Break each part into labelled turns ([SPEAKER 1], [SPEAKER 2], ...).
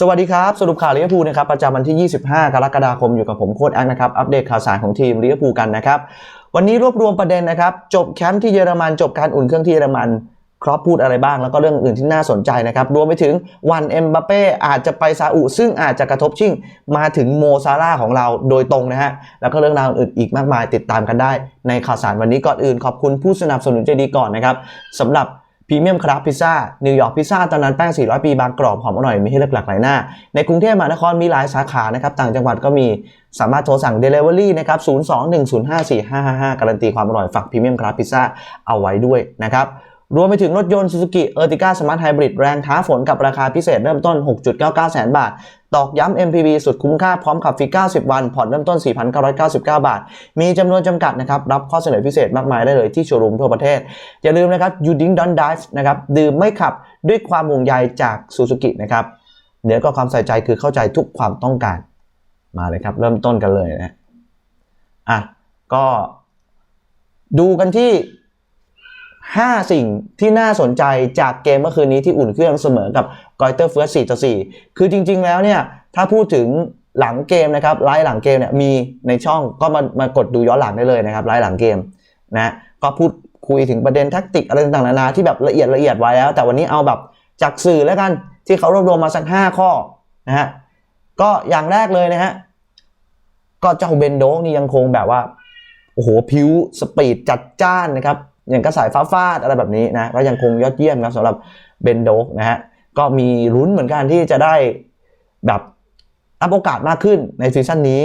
[SPEAKER 1] สวัสดีครับ สรุปข่าวลิเวอร์พูลนะครับประจำวันที่ 25 กรกฎาคมอยู่กับผมโค้ดแองนะครับอัปเดตข่าวสารของทีมลิเวอร์พูลกันนะครับ วันนี้รวบรวมประเด็นนะครับ จบแคมป์ที่เยอรมัน จบการอุ่นเครื่องที่เยอรมันครอปพูดอะไรบ้างแล้วก็เรื่องอื่นที่น่าสนใจนะครับ รวมไปถึงวันเอ็มบัปเป้อาจจะไปซาอุซึ่งอาจจะกระทบชิ่งมาถึงโมซาร่าของเราโดยตรงนะฮะ แล้วก็เรื่องราวอื่นอีกมากมายติดตามกันได้ ในข่าวสารวันนี้ก่อนอื่นขอบคุณผู้สนับสนุนใจดีก่อนนะครับสำหรับ พรีเมียมคราฟพิซซ่านิวยอร์กพิซซ่าตอนนั้นแป้ง 400 ปีบางกรอบหอมอร่อยมีให้เลือกหลากหลายหน้า ในกรุงเทพมหานครมีหลายสาขานะครับต่างจังหวัดก็มีสามารถโทรสั่ง Delivery นะครับ 02-105-4555 การันตีความอร่อยฝากพรีเมียมคราฟพิซซ่าเอาไว้ด้วยนะครับ รวมไปถึงรถยนต์ Suzuki Ertiga Smart Hybrid แรงท้าฝนกับราคาพิเศษเริ่มต้น 6.99 แสนบาท ตอกย้ำ MPV สุดคุ้มค่าพร้อมขับฟรี 90 วัน ผ่อนเริ่มต้น 4,999 บาท มีจำนวนจำกัดนะครับ รับข้อเสนอพิเศษมากมายได้เลยที่โชว์รูมทั่วประเทศ อย่าลืมนะครับ You Drink Don't Dive นะครับ ดื่มไม่ขับด้วยความห่วงใยจาก Suzuki นะครับเหนือก็ความใส่ใจคือเข้าใจทุกความต้องการ มาเลยครับ เริ่มต้นกันเลยนะอะก็ดูกันที่ 5 สิ่งที่น่าสนใจจากเกมเมื่อคืนนี้ที่อุ่นเครื่องเสมอกับกอยเตอร์เฟิร์ส4ต่อ4คือจริง ๆ แล้วเนี่ย ถ้าพูดถึงหลังเกมนะครับไลฟ์หลังเกมเนี่ยมีในช่องก็มามากดดูย้อนหลังได้เลยนะครับไลฟ์หลังเกมนะก็พูดคุยถึงประเด็นแท็กติกอะไรต่างๆนานาที่แบบละเอียดละเอียดไว้แล้ว แต่วันนี้เอาแบบจากสื่อแล้วกันที่เขารวบรวมมาสัก 5 ข้อนะฮะก็อย่างแรกเลยนะฮะก็เจ้าเบนโดกนี่ยังคงแบบว่าโอ้โหผิวสปีดจัดจ้านนะครับ อย่างกระสายฟ้าฟาดอะไรแบบนี้นะก็ยังคงยอดเยี่ยมครับสำหรับเบนโดกนะฮะก็มีลุ้นเหมือนกันที่จะได้แบบรับโอกาสมากขึ้นในซีซั่นนี้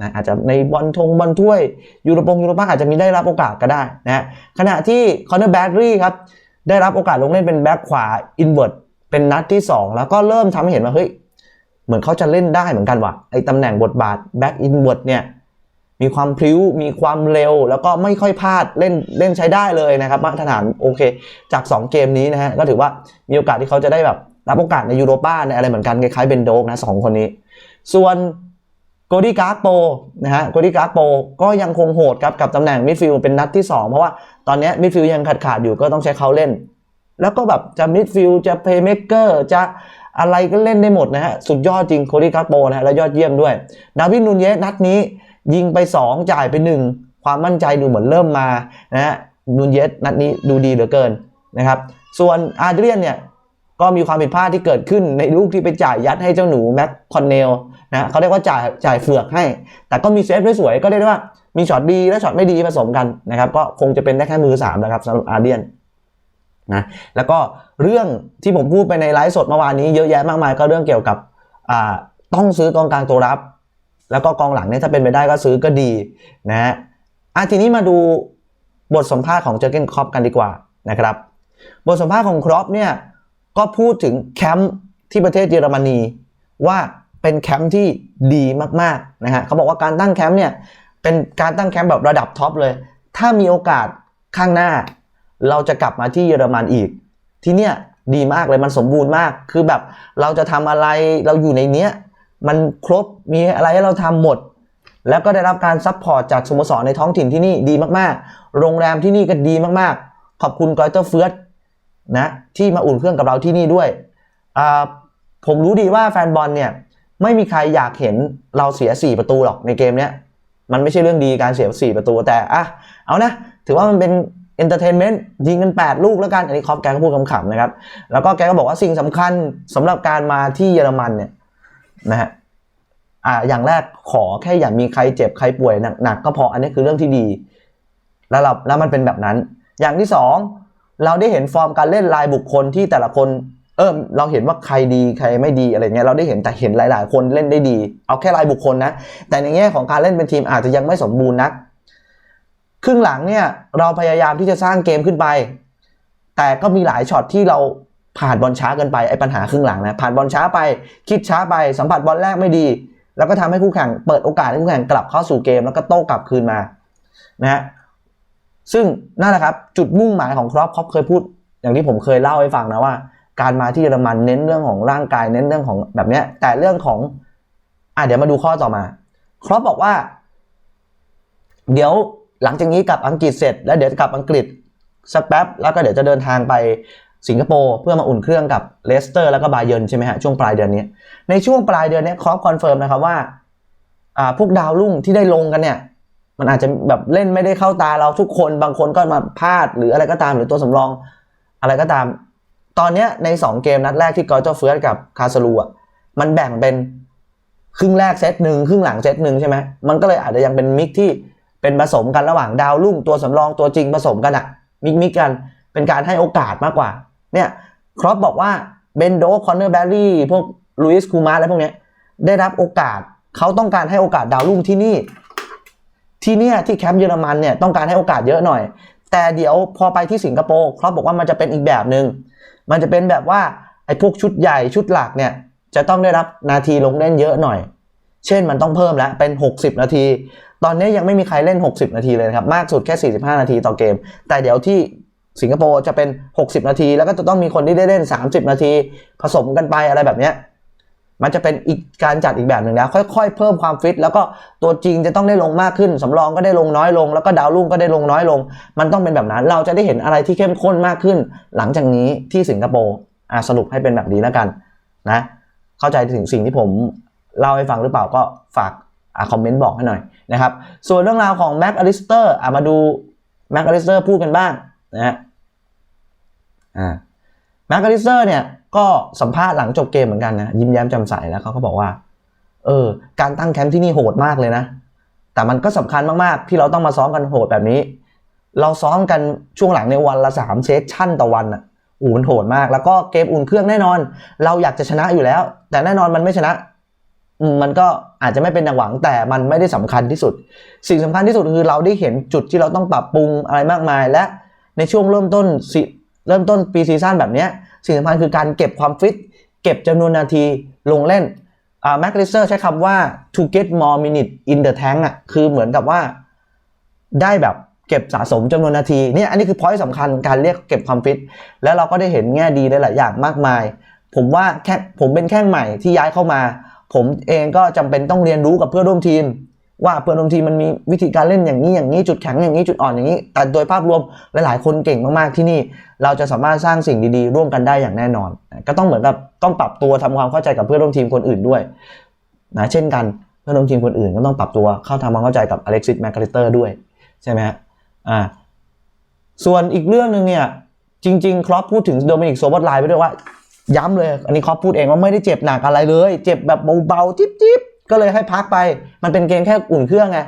[SPEAKER 1] นะอาจจะในบอลทงบอลถ้วยยูโรปงยูโรป้าอาจจะมีได้รับโอกาสก็ได้นะฮะขณะที่คอนเนอร์แบดรี่ครับได้รับโอกาสลงเล่นเป็นแบ็คขวาอินเวอร์ตเป็นนัดที่ 2 แล้วก็เริ่มทำให้เห็นว่าเฮ้ยเหมือนเขาจะเล่นได้เหมือนกันว่ะไอ้ตำแหน่งบทบาทแบ็คอินเวอร์ตเนี่ย มีความพลิ้ว มีความเร็ว แล้วก็ไม่ค่อยพลาดเล่นเล่นใช้ได้เลยนะครับมาตรฐานโอเค จาก 2 เกมนี้นะฮะก็ถือว่ามีโอกาสที่เขาจะได้แบบรับโอกาสในยูโรป้าในอะไรเหมือนกันคล้ายๆเบนโดกนะสองคนนี้ ส่วนโกดี้การ์โปนะฮะโกดี้การ์โปก็ยังคงโหดครับกับตำแหน่งมิดฟิลด์เป็นนัดที่ 2 เพราะว่าตอนนี้มิดฟิลด์ยังขาดขาดอยู่ก็ต้องใช้เขาเล่น แล้วก็แบบจะมิดฟิลด์จะเพย์เมกเกอร์จะอะไรก็เล่นได้หมดนะฮะ สุดยอดจริงโคดี้การ์โปนะฮะและยอดเยี่ยมด้วย ดาวิดนูนเยสนัดนี้ ยิงไป 2 จ่ายไป 1 ความมั่นใจดูเหมือนเริ่มมานะฮะนูนเยสนัดนี้ดูดีเหลือเกินนะครับ ส่วนอาร์เดรียนเนี่ยก็มีความผิดพลาดที่เกิดขึ้นในลูกที่ไปจ่ายยัดให้เจ้าหนูแม็กคอนเนลนะเขาเรียกว่าจ่ายจ่ายเฟือกให้ แต่ก็มีเซฟได้สวยก็เรียกได้ว่ามีช็อตดีและช็อตไม่ดีผสมกันนะครับ ก็คงจะเป็นได้แค่มือ3นะครับสำหรับอาร์เดียนนะแล้วก็เรื่องที่ผมพูดไปในไลฟ์สดเมื่อวานนี้เยอะแยะมากมายก็เรื่องเกี่ยวกับต้องซื้อกองกลางตัวรับ แล้วก็กองหลังเนี่ยถ้าเป็นไปได้ก็ซื้อก็ดีนะฮะอะทีนี้มาดูบทสัมภาษณ์ของเจอร์เกนครอปกันดีกว่านะครับ บทสัมภาษณ์ของครอปเนี่ยก็พูดถึงแคมป์ที่ประเทศเยอรมนีว่าเป็นแคมป์ที่ดีมากๆนะฮะเขาบอกว่าการตั้งแคมป์เนี่ยเป็นการตั้งแคมป์แบบระดับท็อปเลย ถ้ามีโอกาสข้างหน้า เราจะกลับมาที่เยอรมันอีก ที่เนี่ยดีมากเลยมันสมบูรณ์มาก คือแบบเราจะทำอะไรเราอยู่ในเนี้ย มันครบมีอะไรให้เราทำหมด แล้วก็ได้รับการซัพพอร์ตจากสโมสรในท้องถิ่นที่นี่ดีมากๆ โรงแรมที่นี่ก็ดีมากๆ ขอบคุณกอยเตอร์เฟิร์สนะที่มาอุ่นเครื่องกับเราที่นี่ด้วย ผมรู้ดีว่าแฟนบอลเนี่ยไม่มีใครอยากเห็นเราเสีย 4 ประตูหรอกในเกมเนี้ยมันไม่ใช่เรื่องดีการเสีย 4 ประตูแต่อะเอานะ ถือว่ามันเป็นเอนเตอร์เทนเมนต์ยิงกัน 8 ลูกแล้วกัน อันนี้คอปแกก็พูดขำๆนะครับ แล้วก็แกก็บอกว่าสิ่งสำคัญสำหรับการมาที่เยอรมันเนี่ย นะฮะอ่าอย่างแรกขอแค่อย่ามีใครเจ็บใครป่วยหนักๆก็พออันนี้คือเรื่องที่ดี แล้วเราแล้วมันเป็นแบบนั้น อย่างที่สองเราได้เห็นฟอร์มการเล่นรายบุคคลที่แต่ละคนเออเราเห็นว่าใครดีใครไม่ดีอะไรเงี้ยเราได้เห็นแต่เห็นหลาย ๆ คนเล่นได้ดี เอาแค่รายบุคคลนะ แต่ในแง่ของการเล่นเป็นทีมอาจจะยังไม่สมบูรณ์นักครึ่งหลังเนี่ยเราพยายามที่จะสร้างเกมขึ้นไป แต่ก็มีหลายช็อตที่เรา ผ่านบอลช้าเกินไปไอ้ปัญหาครึ่งหลังนะผ่านบอลช้าไปคิดช้าไปสัมผัสบอลแรกไม่ดี แล้วก็ทำให้คู่แข่งเปิดโอกาสให้คู่แข่งกลับเข้าสู่เกม แล้วก็โต้กลับคืนมานะฮะซึ่งนั่นแหละครับจุดมุ่งหมายของครอปครอปเคยพูด อย่างที่ผมเคยเล่าให้ฟังนะว่า การมาที่เยอรมันเน้นเรื่องของร่างกายเน้นเรื่องของแบบเนี้ย แต่เรื่องของอะเดี๋ยวมาดูข้อต่อมาครอปบอกว่า เดี๋ยวหลังจากนี้กลับอังกฤษเสร็จ แล้วเดี๋ยวกลับอังกฤษสักแป๊บแล้วก็เดี๋ยวจะเดินทางไป สิงคโปร์เพื่อมาอุ่นเครื่องกับเลสเตอร์แล้วก็บาเยิร์นใช่ไหมฮะช่วงปลายเดือนนี้ ในช่วงปลายเดือนนี้ครอปคอนเฟิร์มนะครับว่าพวกดาวรุ่งที่ได้ลงกันเนี่ย มันอาจจะแบบเล่นไม่ได้เข้าตาเราทุกคนบางคนก็มาพลาดหรืออะไรก็ตามหรือตัวสำรองอะไรก็ตาม ตอนนี้ใน 2 เกมนัดแรกที่กอร์เจเฟิร์สกับคาสลูอะมันแบ่งเป็นครึ่งแรกเซตหนึ่งครึ่งหลังเซตหนึ่งใช่ไหมมันก็เลยอาจจะยังเป็นมิกที่เป็นผสมกันระหว่างดาวรุ่งตัวสำรองตัวจริงผสมกันอะมิกมิกกันเป็นการให้โอกาสมากกว่า เนี่ยครอปบอกว่าเบนโดคอนเนอร์แบรี่พวกลุยส์คูมาอะไรพวกเนี้ยได้รับโอกาสเขาต้องการให้โอกาสดาวรุ่งที่นี่ ที่เนี่ยที่แคมป์เยอรมันเนี่ยต้องการให้โอกาสเยอะหน่อย แต่เดี๋ยวพอไปที่สิงคโปร์ครอปบอกว่ามันจะเป็นอีกแบบหนึ่งมันจะเป็นแบบว่าไอ้พวกชุดใหญ่ชุดหลักเนี่ยจะต้องได้รับนาทีลงเล่นเยอะหน่อย เช่นมันต้องเพิ่มแล้วเป็น 60 นาที ตอนนี้ยังไม่มีใครเล่น 60 นาทีเลยนะครับ มากสุดแค่ 45 นาทีต่อเกม แต่เดี๋ยวที่ สิงคโปร์จะเป็น 60 นาที แล้วก็จะต้องมีคนที่ได้เล่น 30 นาที ผสมกันไปอะไรแบบเนี้ยมันจะเป็นอีกการจัดอีกแบบหนึ่งแล้ว ค่อยๆ เพิ่มความฟิต แล้วก็ตัวจริงจะต้องได้ลงมากขึ้น สำรองก็ได้ลงน้อยลง แล้วก็ดาวรุ่งก็ได้ลงน้อยลง มันต้องเป็นแบบนั้น เราจะได้เห็นอะไรที่เข้มข้นมากขึ้น หลังจากนี้ที่สิงคโปร์อะสรุปให้เป็นแบบนี้แล้วกันนะ เข้าใจถึงสิ่งที่ผมเล่าให้ฟังหรือเปล่าก็ฝากอ่าคอมเมนต์บอกให้หน่อยนะครับ ส่วนเรื่องราวของแม็กอลิสเตอร์อะมาดูแม็กอลิสเตอร์พูดกันบ้าง นะฮะอ่าแม็กอลิสเตอร์เนี่ยก็สัมภาษณ์หลังจบเกมเหมือนกันนะยิ้มแย้มแจ่มใสแล้วเขาก็บอกว่า เออ การตั้งแคมป์ที่นี่โหดมากเลยนะ แต่มันก็สำคัญมากๆ ที่เราต้องมาซ้อมกันโหดแบบนี้ เราซ้อมกันช่วงหลังในวันละสามเซสชั่นต่อวันอะอ้มันโหดมาก แล้วก็เกมอุ่นเครื่องแน่นอน เราอยากจะชนะอยู่แล้ว แต่แน่นอนมันไม่ชนะมมันก็อาจจะไม่เป็นดังหวังแต่มันไม่ได้สำคัญที่สุด สิ่งสำคัญที่สุดคือเราได้เห็นจุดที่เราต้องปรับปรุงอะไรมากมาย และ ในช่วงเริ่มต้นเริ่มต้นปีซีซั่นแบบนี้สิ่งสำคัญคือการเก็บความฟิต เก็บจำนวนนาทีลงเล่นแม็กลิเซอร์ใช้คำว่า to get more minutes in the tank อะคือเหมือนกับว่าได้แบบเก็บสะสมจำนวนนาทีเนี่ยอันนี้คือพอยต์สำคัญการเรียกเก็บความฟิต แล้วเราก็ได้เห็นแง่ดีหลายอย่างมากมาย ผมว่าแค่ผมเป็นแข้งใหม่ที่ย้ายเข้ามา ผมเองก็จำเป็นต้องเรียนรู้กับเพื่อนร่วมทีม ว่าเพื่อนร่วมทีมมันมีวิธีการเล่นอย่างนี้อย่างนี้จุดแข็งอย่างนี้จุดอ่อนอย่างนี้ แต่โดยภาพรวมหลาย ๆ คนเก่งมากๆที่นี่ เราจะสามารถสร้างสิ่งดีๆ ร่วมกันได้อย่างแน่นอน ก็ต้องเหมือนกับต้องปรับตัวทำความเข้าใจกับเพื่อนร่วมทีมคนอื่นด้วยนะเช่นกันเพื่อนร่วมทีมคนอื่นก็ต้องปรับตัวเข้าทำความเข้าใจกับอเล็กซิสแมคคาลิเตอร์ด้วยใช่ไหมฮะอ่าส่วนอีกเรื่องหนึ่งเนี่ยจริงๆครอปพูดถึงโดมินิกโซบอตไลน์ไปด้วยว่า ย้ำเลย อันนี้ครอปพูดเองว่าไม่ได้เจ็บหนักอะไรเลย เจ็บแบบเบาๆจิ๊บ ก็เลยให้พักไป มันเป็นเกมแค่อุ่นเครื่องไง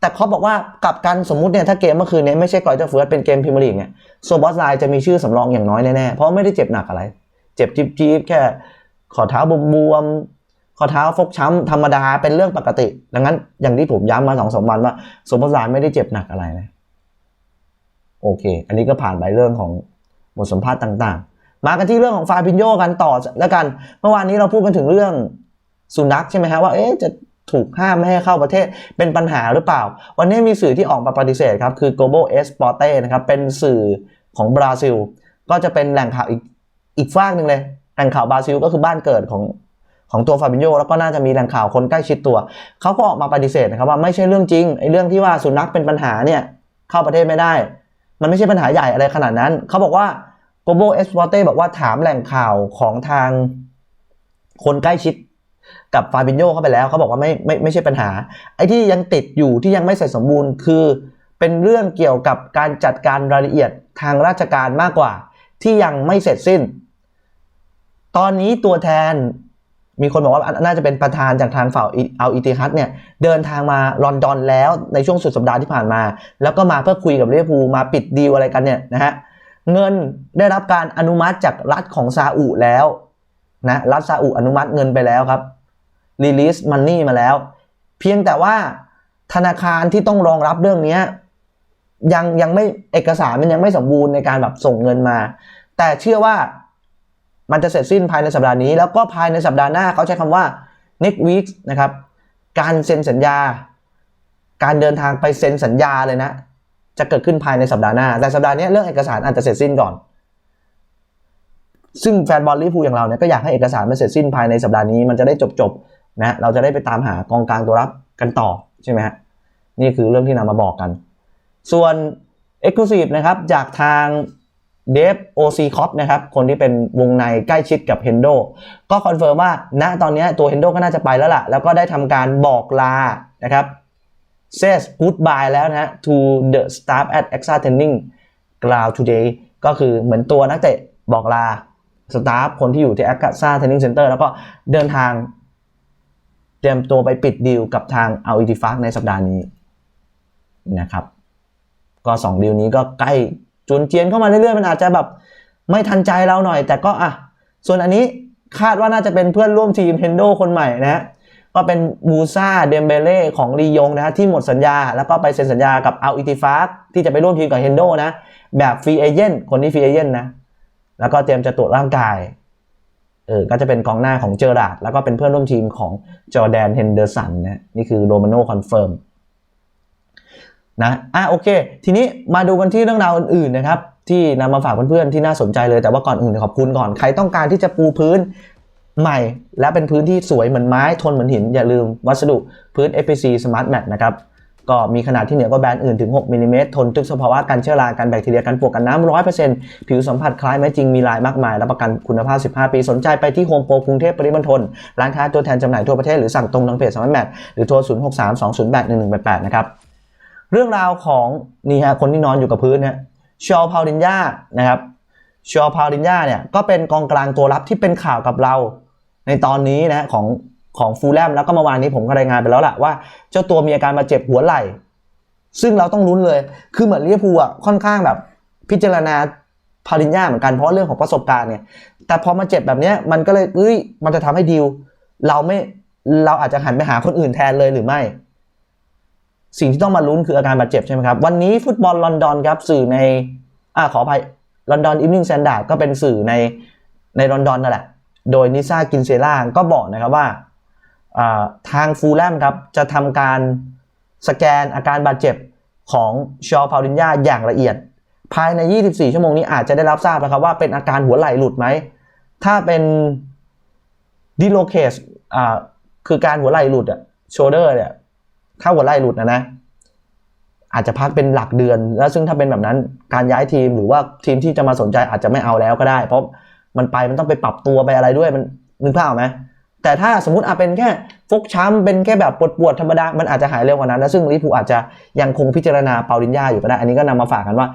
[SPEAKER 1] แต่เขาบอกว่ากลับกันสมมุติเนี่ยถ้าเกมเมื่อคืนนี้ไม่ใช่กอยเจอร์เฟิร์สเป็นเกมพรีเมียร์ลีกเนี่ยโซบอสไลจะมีชื่อสำรองอย่างน้อยแน่ๆ เพราะไม่ได้เจ็บหนักอะไร เจ็บจี๊บๆแค่ขอเท้าบวมๆขอเท้าฟกช้ำธรรมดาเป็นเรื่องปกติ ดังนั้นอย่างที่ผมย้ำมาสองสามวันว่าโซบอสไลไม่ได้เจ็บหนักอะไรนะ โอเค อันนี้ก็ผ่านไปเรื่องของบทสัมภาษณ์ต่าง ๆ มากันที่เรื่องของฟาบินโยกันต่อแล้วกัน เมื่อวานนี้เราพูดกันถึงเรื่อง สุนัขใช่ไหมฮะว่าเอ๊ะจะถูกห้ามไม่ให้เข้าประเทศเป็นปัญหาหรือเปล่า วันนี้มีสื่อที่ออกมาปฏิเสธครับ คือ Global Esporte นะครับ เป็นสื่อของบราซิล ก็จะเป็นแหล่งข่าวอีกอีกฝากหนึ่งเลย แหล่งข่าวบราซิลก็คือบ้านเกิดของของตัวฟาบินโยแล้วก็น่าจะมีแหล่งข่าวคนใกล้ชิดตัว เขาก็ออกมาปฏิเสธนะครับว่าไม่ใช่เรื่องจริงไอ้เรื่องที่ว่าสุนัขเป็นปัญหาเนี่ยเข้าประเทศไม่ได้ มันไม่ใช่ปัญหาใหญ่อะไรขนาดนั้น เขาบอกว่า Global Esporte บอกว่าถามแหล่งข่าวของทางคนใกล้ชิด กับฟาบินโยเข้าไปแล้วเขาบอกว่าไม่ไม่ไม่ใช่ปัญหา ไอ้ที่ยังติดอยู่ที่ยังไม่เสร็จสมบูรณ์ คือเป็นเรื่องเกี่ยวกับการจัดการรายละเอียดทางราชการมากกว่า ที่ยังไม่เสร็จสิ้น ตอนนี้ตัวแทนมีคนบอกว่าน่าจะเป็นประธานจากทางฝ่ายเอาอิติฮัดเนี่ยเดินทางมาลอนดอนแล้วในช่วงสุดสัปดาห์ที่ผ่านมา แล้วก็มาเพื่อคุยกับเรียพูมาปิดดีลอะไรกันเนี่ยนะฮะเงินได้รับการอนุมัติจากรัฐของซาอุแล้วนะรัฐซาอุอนุมัติเงินไปแล้วครับ release money มาแล้ว เพียงแต่ว่าธนาคารที่ต้องรองรับเรื่องนี้ยังยังไม่เอกสารมันยังไม่สมบูรณ์ในการแบบส่งเงินมา แต่เชื่อว่ามันจะเสร็จสิ้นภายในสัปดาห์นี้ แล้วก็ภายในสัปดาห์หน้าเขาใช้คำว่า next week นะครับ การเซ็นสัญญา การเดินทางไปเซ็นสัญญาเลยนะ จะเกิดขึ้นภายในสัปดาห์หน้า แต่สัปดาห์นี้เรื่องเอกสารอาจจะเสร็จสิ้นก่อน ซึ่งแฟนบอลลิเวอร์พูลอย่างเราเนี่ยก็อยากให้เอกสารมันเสร็จสิ้นภายในสัปดาห์นี้มันจะได้จบๆ นะเราจะได้ไปตามหากองกลางตัวรับกันต่อใช่ไหมฮะนี่คือเรื่องที่นำมาบอกกัน ส่วน Exclusive นะครับจากทางเดฟโอซีคอปนะครับคนที่เป็นวงในใกล้ชิดกับเฮนโดก็คอนเฟิร์มว่าณตอนนี้ตัวเฮนโดก็น่าจะไปแล้วล่ะ แล้วก็ได้ทำการบอกลานะครับ says goodbye แล้วนะฮะ to the staff at Exa Training Ground today ก็คือเหมือนตัวนักเตะบอกลาสตาฟคนที่อยู่ที่ Exa Training Center แล้วก็เดินทาง เตรียมตัวไปปิดดีลกับทางเอาอิติฟักในสัปดาห์นี้นะครับ ก็สองดีลนี้ก็ใกล้จวนเจียนเข้ามาเรื่อยๆ มันอาจจะแบบไม่ทันใจเราหน่อย แต่ก็อะ ส่วนอันนี้คาดว่าน่าจะเป็นเพื่อนร่วมทีมเฮนโดคนใหม่นะก็เป็นบูซาเดมเบเล่ของลียงนะฮะที่หมดสัญญา แล้วก็ไปเซ็นสัญญากับเอาอิติฟักที่จะไปร่วมทีมกับเฮนโดนะ แบบฟรีเอเจนต์คนนี้ฟรีเอเจนต์นะ แล้วก็เตรียมจะตรวจร่างกาย เออก็จะเป็นกองหน้าของเจอราดแล้วก็เป็นเพื่อนร่วมทีมของจอแดนเฮนเดอร์สันนะนี่คือโรมาโน่คอนเฟิร์มนะอะโอเค ทีนี้มาดูกันที่เรื่องราวอื่นๆนะครับ ที่นำมาฝากเพื่อนๆที่น่าสนใจเลยแต่ว่าก่อนอื่นขอบคุณก่อนใครต้องการที่จะปูพื้นใหม่ และเป็นพื้นที่สวยเหมือนไม้ทนเหมือนหิน อย่าลืมวัสดุพื้น FPC Smart Mat นะครับ ก็มีขนาดที่เหนือกว่าแบรนด์อื่นถึง 6มิลลิเมตรทนทุกสภาวะการเชื้อราการแบคทีเรียการปวกกันน้ำ100%ผิวสัมผัสคล้ายไม้จริงมีลายมากมาย รับประกันคุณภาพ 15 ปี สนใจไปที่โฮมโปรกรุงเทพปริมณฑลร้านค้าตัวแทนจำหน่ายทั่วประเทศหรือสั่งตรงทางเพจสมัครแมทหรือโทร 0632081188 นะครับเรื่องราวของนี่ฮะคนที่นอนอยู่กับพื้นเนี่ยชอพาวดินยานะครับชอพาวดินยาเนี่ยก็เป็นกองกลางตัวรับที่เป็นข่าวกับเราในตอนนี้นะของ ของฟูลแลมแล้วก็เมื่อวานนี้ผมก็รายงานไปแล้วแหละว่า เจ้าตัวมีอาการมาเจ็บหัวไหล่ ซึ่งเราต้องลุ้นเลย คือเหมือนลิเวอร์พูอะค่อนข้างแบบ พิจารณาพาลินญาเหมือนกันเพราะเรื่องของประสบการณ์เนี่ยแต่พอมาเจ็บแบบเนี้ยมันก็เลยเอ้ยมันจะทำให้ดีลเราไม่เราอาจจะหันไปหาคนอื่นแทนเลยหรือไม่ สิ่งที่ต้องมาลุ้นคืออาการบาดเจ็บใช่ไหมครับ วันนี้ฟุตบอลลอนดอนครับสื่อในอ่าขออภัยลอนดอนอีฟนิ่งแซนด์ดก็เป็นสื่อในในลอนดอนนั่นแหละ โดยนิซ่ากินเซล่าก็บอกนะครับว่า ทางฟูลแลมครับจะทำการสแกนอาการบาดเจ็บของชอพาวลินยาอย่างละเอียด ภายใน 24 ชั่วโมงนี้อาจจะได้รับทราบนะครับว่าเป็นอาการหัวไหล่หลุดไหม ถ้าเป็นดิโลเคสอ่าคือการหัวไหล่หลุดอะโชเดอร์เนี่ยถ้าหัวไหล่หลุดนะนะ อาจจะพักเป็นหลักเดือน แล้วซึ่งถ้าเป็นแบบนั้นการย้ายทีมหรือว่าทีมที่จะมาสนใจอาจจะไม่เอาแล้วก็ได้ เพราะมันไปมันต้องไปปรับตัวไปอะไรด้วยมันนึกภาพไหม แต่ถ้าสมมติอาเป็นแค่ฟกช้ำเป็นแค่แบบปวดปวดธรรมดา มันอาจจะหายเร็วกว่านั้นแล้วซึ่งลิปูอาจจะยังคงพิจารณาเปาลินยาอยู่ก็ได้ อันนี้ก็นำมาฝากกันว่า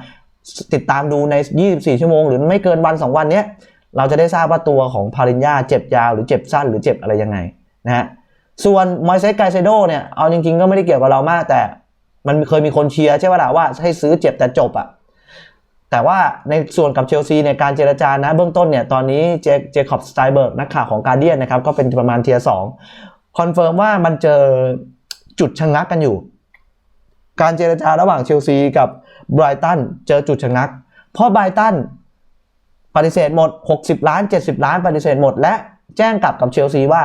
[SPEAKER 1] ติดตามดูใน 24 ชั่วโมง หรือไม่เกินวัน 2 วันเนี้ยเราจะได้ทราบว่าตัวของพาลินยาเจ็บยาวหรือเจ็บสั้นหรือเจ็บอะไรยังไงนะฮะส่วนมอยเซสไกเซโดเนี่ยเอาจริงๆก็ไม่ได้เกี่ยวกับเรามาก แต่มันเคยมีคนเชียร์ใช่ไหมล่ะว่าให้ซื้อเจ็บแต่จบอะ่ะ แต่ว่าในส่วนกับเชลซีในยการเจรจานะเบื้องต้นเนี่ยตอนนี้เจเจคอบสไตเบิร์กนักข่าวของการเดียนนะครับก็เป็นประมาณเทียสองคอนเฟิร์มว่ามันเจอจุดชะงักกันอยู่ การเจรจาระหว่างเชลซีกับไบรตันเจอจุดชะงัก เพราะไบรตันปฏิเสธหมด 60 ล้าน 70 ล้านปฏิเสธหมด และแจ้งกลับกับเชลซีว่า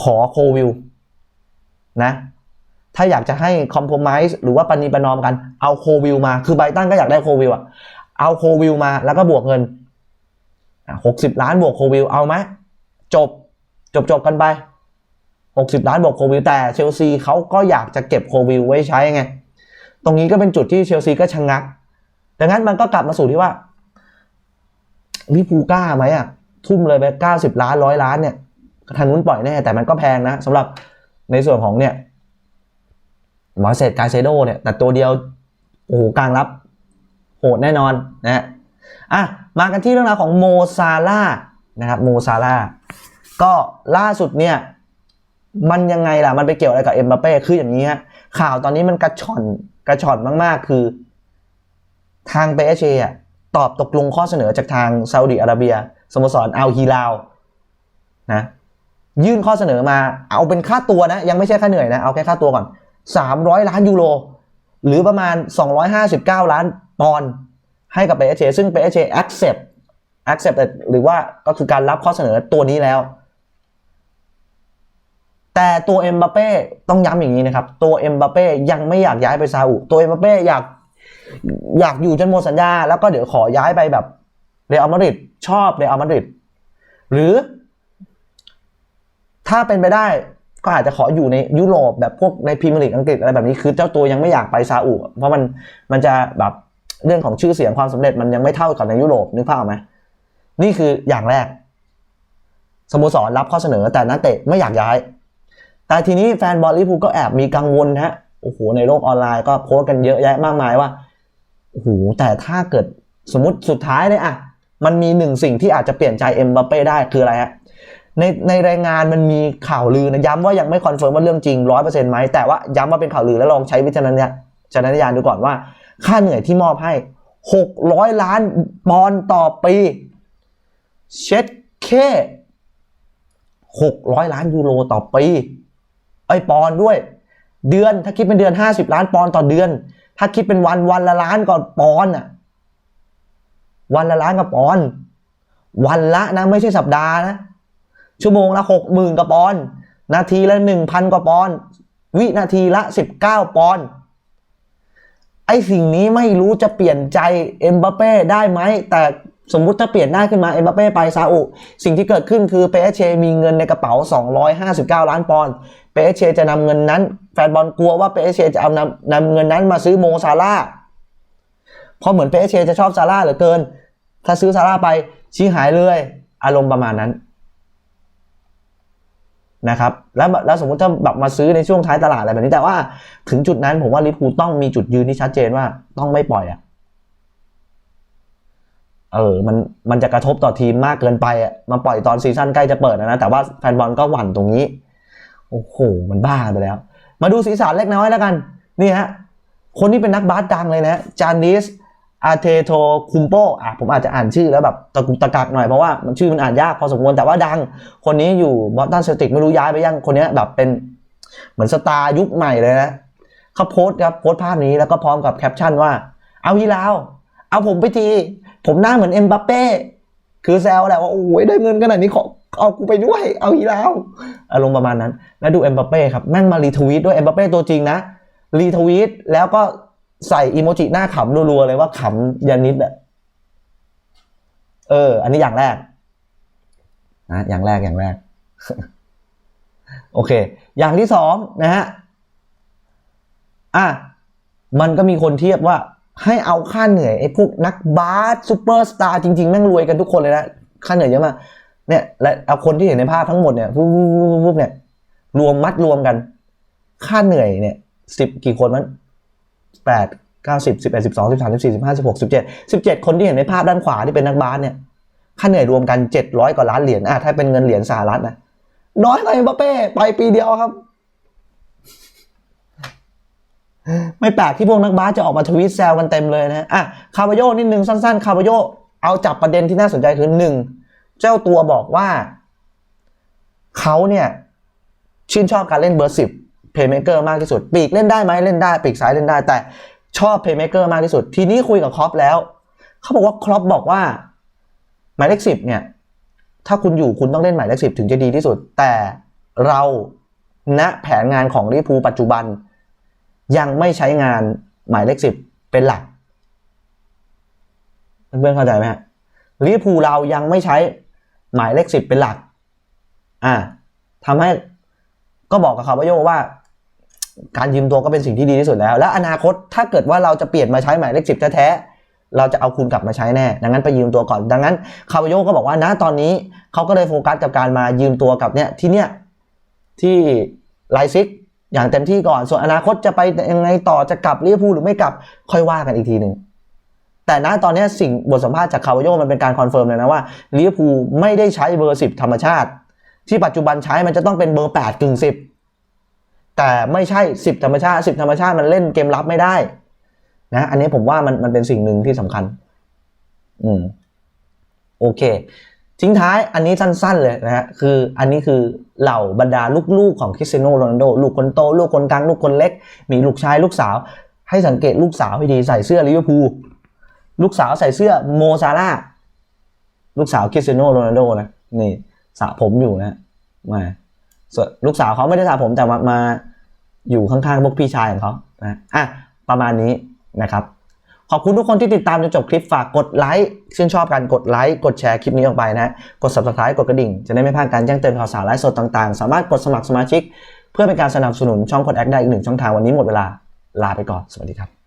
[SPEAKER 1] ขอโควิลนะถ้าอยากจะให้คอมโพม s e หรือว่าปณีประนอมกันเอาโควิลมา คือไบรตันก็อยากได้โควิลอะ เอาโควิลมาแล้วก็บวกเงินหกสิบล้านบวกโควิลเอาไหมจบจบจบกันไปหกสิบล้านบวกโควิลแต่เชลซีเขาก็อยากจะเก็บโควิลไว้ใช้ไง ตรงนี้ก็เป็นจุดที่เชลซีก็ชะงงัก ดังนั้นมันก็กลับมาสู่ที่ว่าลิพูกล้าไหมอะ ทุ่มเลยไปเก้าสิบล้านร้อยล้านเนี่ยทางนู้นปล่อยแน่ แต่มันก็แพงนะสำหรับในส่วนของเนี่ยหมอเศษกาเซโดเนี่ยแต่ตัวเดียวโอ้โหกลางรับ โหดแน่นอนนะฮะอะมากันที่เรื่องราวของโมซาร่านะครับโมซาร่าก็ล่าสุดเนี่ยมันยังไงล่ะ มันไปเกี่ยวอะไรกับเอ็มบัปเป้คืออย่างนี้ฮะข่าวตอนนี้มันกระชอนกระชอนมากๆ คือ ทางเปเชอะตอบตกลงข้อเสนอจากทางซาอุดิอาระเบียสโมสรอัลฮิลาวนะยื่นข้อเสนอมาเอาเป็นค่าตัวนะ ยังไม่ใช่ค่าเหนื่อยนะ เอาแค่ค่าตัวก่อน 300 ล้านยูโร หรือประมาณ 259 ล้าน ปอนให้กับเปเชซึ่งเปเช accept accept หรือว่าก็คือการรับข้อเสนอตัวนี้แล้ว แต่ตัวเอ็มบัปเป้ต้องย้ำอย่างนี้นะครับ ตัวเอ็มบัปเป้ยังไม่อยากย้ายไปซาอุตัวเอ็มบัปเป้อยากอยากอยู่จนหมดสัญญา แล้วก็เดี๋ยวขอย้ายไปแบบเรอัลมาดริดชอบเรอัลมาดริดหรือ ถ้าเป็นไปได้ก็อาจจะขออยู่ในยุโรปแบบพวกในพรีเมียร์ลีกอังกฤษอะไรแบบนี้คือเจ้าตัวยังไม่อยากไปซาอุเพราะมันมันจะแบบ เรื่องของชื่อเสียงความสำเร็จมันยังไม่เท่ากับในยุโรปนึกภาพออกไหมนี่คืออย่างแรกสโมสรรับข้อเสนอแต่นักเตะไม่อยากย้าย แต่ทีนี้แฟนบอลลิพูก็แอบมีกังวลนะฮะโอ้โหในโลกออนไลน์ก็โพสต์กันเยอะแยะมากมายว่าโอ้โหแต่ถ้าเกิดสมมติสุดท้ายเลยอะมันมีหนึ่งสิ่งที่อาจจะเปลี่ยนใจเอ็มบัปเป้ได้คืออะไรฮะในในรายงานมันมีข่าวลือนะย้ำว่ายังไม่คอนเฟิร์มว่าเรื่องจริงร้อยเปอร์เซ็นต์ไหมแต่ว่าย้ำว่าเป็นข่าวลือแล้วลองใช้วิจารณญาณดูก่อนว่า ค่าเหนื่อยที่มอบให้ 600 ล้านปอนด์ต่อปี เช็ดเค600 ล้านยูโรต่อปีไอปอนด์ด้วย เดือนถ้าคิดเป็นเดือน 50 ล้านปอนด์ต่อเดือน ถ้าคิดเป็นวันวันละล้านก็ปอนด์อะวันละล้านกับปอนด์วันละนะไม่ใช่สัปดาห์นะ ชั่วโมงละหกหมื่นกว่าปอน นาทีละหนึ่งพันกว่าปอน วินาทีละสิบเก้าปอน ไอ้สิ่งนี้ไม่รู้จะเปลี่ยนใจเอ็มบัปเป้ได้ไหม แต่สมมุติถ้าเปลี่ยนได้ขึ้นมาเอ็มบัปเป้ไปซาอุสิ่งที่เกิดขึ้นคือเปเชมีเงินในกระเป๋า 259 ล้านปอนด์เปเชจะนำเงินนั้น แฟนบอลกลัวว่าเปเชจะเอานำนำเงินนั้นมาซื้อโมซาร่าเพราะเหมือนเปเชจะชอบซาร่าเหลือเกิน ถ้าซื้อซาร่าไปชี้หายเลย อารมณ์ประมาณนั้น นะครับแล้วแล้วสมมติถ้าแบบมาซื้อในช่วงท้ายตลาดอะไรแบบนี้แต่ว่าถึงจุดนั้นผมว่าลิฟวูต้องมีจุดยืนที่ชัดเจนว่าต้องไม่ปล่อยอะเออมันมันจะกระทบต่อทีมมากเกินไปอะมาปล่อยตอนซีซั่นใกล้จะเปิดนะนะแต่ว่าแฟนบอลก็หวั่นตรงนี้โอ้โหมันบ้าไปแล้ว มาดูสีสันเล็กน้อยแล้วกัน นี่ฮะคนที่เป็นนักบาสดังเลยนะจานิส อาเทโทคุมโปอะผมอาจจะอ่านชื่อแล้วแบบตะกุกตะกักหน่อยเพราะว่ามันชื่อมันอ่านยากพอสมควรแต่ว่าดัง คนนี้อยู่บอสตันเซลติกไม่รู้ย้ายไปยังคนนี้แบบเป็นเหมือนสตาร์ยุคใหม่เลยนะเขาโพสต์ครับโพสต์ภาพนี้แล้วก็พร้อมกับแคปชั่นว่า เอาฮีลาวเอาผมไปที ผมหน้าเหมือนเอ็มบัปเป้คือแซวแหละว่าโอ้ยได้เงินขนาดนี้ขอเอากูไปด้วย เอาฮีลาวอารมณ์ประมาณนั้น แล้วดูเอ็มบัปเป้ครับแม่งมารีทวีตด้วยเอ็มบัปเป้ตัวจริงนะรีทวีตแล้วก็ ใส่อีโมจิหน้าขำรัวๆเลยว่าขำยานิดอะเออ อันนี้อย่างแรกนะอย่างแรกอย่างแรก โอเค อย่างที่สองนะฮะอะมันก็มีคนเทียบว่าให้เอาค่าเหนื่อยไอ้พวกนักบาสซูเปอร์สตาร์จริงๆแม่งรวยกันทุกคนเลยนะค่าเหนื่อยเยอะมากเนี่ยและเอาคนที่เห็นในภาพทั้งหมดเนี่ยปุ๊บๆๆเนี่ย รวมมัดรวมกัน ค่าเหนื่อยเนี่ยสิบกี่คนมัน แปดเก้าสิบสิบเอ็ดสิบสองสิบสามสิบสี่สิบห้าสิบหกสิบเจ็ดสิบเจ็ดคนที่เห็นในภาพด้านขวาที่เป็นนักบาสเนี่ยค่าเหนื่อยรวมกันเจ็ดร้อยกว่าล้านเหรียญอะถ้าเป็นเงินเหรียญสหรัฐนะน้อยกว่าเอ็มบัปเป้ไปปีเดียวครับ ไม่แปลกที่พวกนักบาสจะออกมาทวีตแซวกันเต็มเลยนะอะคาร์บาโยนิดนึงสั้นๆ คาร์บาโยเอาจับประเด็นที่น่าสนใจคือหนึ่งเจ้าตัวบอกว่าเขาเนี่ยชื่นชอบการเล่นเบอร์สิบ เพย์เมเกอร์มากที่สุด ปีกเล่นได้ไหมเล่นได้ ปีกซ้ายเล่นได้ แต่ชอบเพย์เมเกอร์มากที่สุด ทีนี้คุยกับครอปแล้ว เขาบอกว่าครอปบอกว่าหมายเลขสิบเนี่ย ถ้าคุณอยู่คุณต้องเล่นหมายเลขสิบถึงจะดีที่สุด แต่เราณแผนงานของลิพูปัจจุบัน ยังไม่ใช้งานหมายเลขสิบเป็นหลักเพื่อนเข้าใจไหมฮะลิพูเรายังไม่ใช้หมายเลขสิบเป็นหลัก อ่าทำให้ก็บอกกับคาร์บาโยว่า การยืมตัวก็เป็นสิ่งที่ดีที่สุดแล้ว และอนาคตถ้าเกิดว่าเราจะเปลี่ยนมาใช้หมายเลขสิบแท้ๆเราจะเอาคุณกลับมาใช้แน่ ดังนั้นไปยืมตัวก่อน ดังนั้นคาร์บโยก็บอกว่านะตอนนี้เขาก็เลยโฟกัสกับการมายืมตัวกับเนี่ยที่เนี่ยที่ไลซิกอย่างเต็มที่ก่อน ส่วนอนาคตจะไปยังไงต่อจะกลับลิเวอร์พูลหรือไม่กลับค่อยว่ากันอีกทีหนึ่งแต่ณตอนนี้สิ่งบทสัมภาษณ์จากคาร์วโยมันเป็นการคอนเฟิร์มเลยนะว่าลิเวอร์พูลไม่ได้ใช้เบอร์สิบธรรมชาติ ที่ปัจจุบันใช้มันจะต้องเป็นเบอร์แปดกึ่งสิบ แต่ไม่ใช่สิบธรรมชาติสิบธรรมชาติมันเล่นเกมรับไม่ได้นะอันนี้ผมว่ามันมันเป็นสิ่งหนึ่งที่สำคัญ อืมโอเค ทิ้งท้ายอันนี้สั้นๆเลยนะฮะคืออันนี้คือเหล่าบรรดาลูกๆของคริสเตียโนโรนัลโดลูกคนโต ลูกคนกลาง ลูกคนเล็ก มีลูกชายลูกสาว ให้สังเกตลูกสาวให้ดีใส่เสื้อลิเวอร์พูลลูกสาวใส่เสื้อโมซาร่าลูกสาวคริสเตียโนโรนัลโดนะนี่สระผมอยู่นะมาส่วนลูกสาวเขาไม่ได้สระผมแต่มามา อยู่ข้างๆพวกพี่ชายของเขานะอะประมาณนี้นะครับ ขอบคุณทุกคนที่ติดตามจนจบคลิปฝากกดไลค์ชื่นชอบกันกดไลค์กดแชร์คลิปนี้ออกไปนะกด subscribe กดกระดิ่ง จะได้ไม่พลาดการแจ้งเตือนข่าวสารไลฟ์สดต่างๆ สามารถกดสมัครสมาชิก เพื่อเป็นการสนับสนุนช่องกดแอคได้อีกหนึ่งช่องทางวันนี้หมดเวลาลาไปก่อนสวัสดีครับ